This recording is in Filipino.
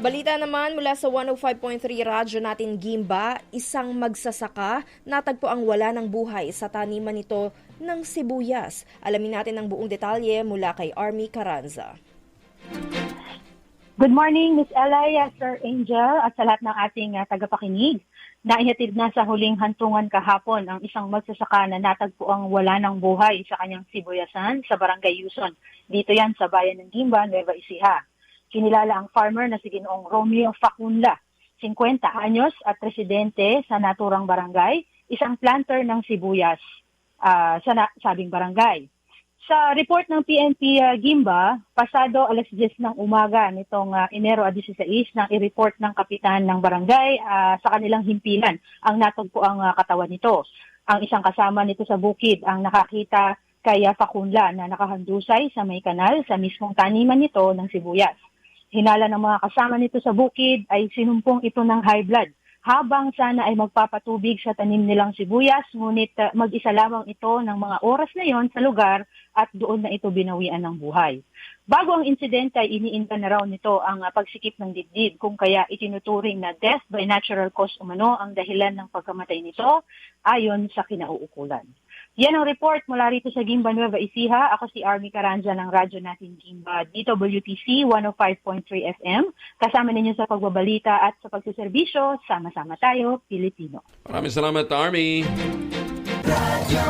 Balita naman mula sa 105.3 radyo natin Gimba, isang magsasaka natagpo ang wala ng buhay sa taniman nito ng sibuyas. Alamin natin ang buong detalye mula kay Army Caranza. Good morning, Miss Ella, Sir Angel, at sa lahat ng ating uh, tagapakinig. Naihatid na sa huling hantungan kahapon ang isang magsasaka na natagpo ang wala ng buhay sa kanyang sibuyasan sa Barangay Yuson. Dito yan sa bayan ng Gimba, Nueva Ecija. Kinilala ang farmer na si Ginoong Romeo Facunla, 50 anyos at presidente sa naturang barangay, isang planter ng sibuyas ah, sa na- sabing barangay. Sa report ng PNP uh, Gimba, pasado alas 10 ng umaga nitong uh, Enero 16 nang i-report ng kapitan ng barangay ah, sa kanilang himpilan ang natagpo ang ah, katawan nito. Ang isang kasama nito sa bukid ang nakakita kay ah, Facunla na nakahandusay sa may kanal sa mismong taniman nito ng sibuyas. Hinala ng mga kasama nito sa bukid ay sinumpong ito ng high blood habang sana ay magpapatubig sa tanim nilang sibuyas, ngunit uh, mag-isa lamang ito ng mga oras na yon sa lugar at doon na ito binawian ng buhay. Bago ang insidente ay iniinda na raw nito ang uh, pagsikip ng dibdib kung kaya itinuturing na death by natural cause umano ang dahilan ng pagkamatay nito ayon sa kinauukulan. Yan ang report mula rito sa Gimba Nueva Ecija. Ako si Army Caranja ng radyo natin Gimba, DWTC 105.3 FM. Kasama ninyo sa pagbabalita at sa pagsiservisyo. Sama-sama tayo, Pilipino. Maraming salamat, Army. Radyo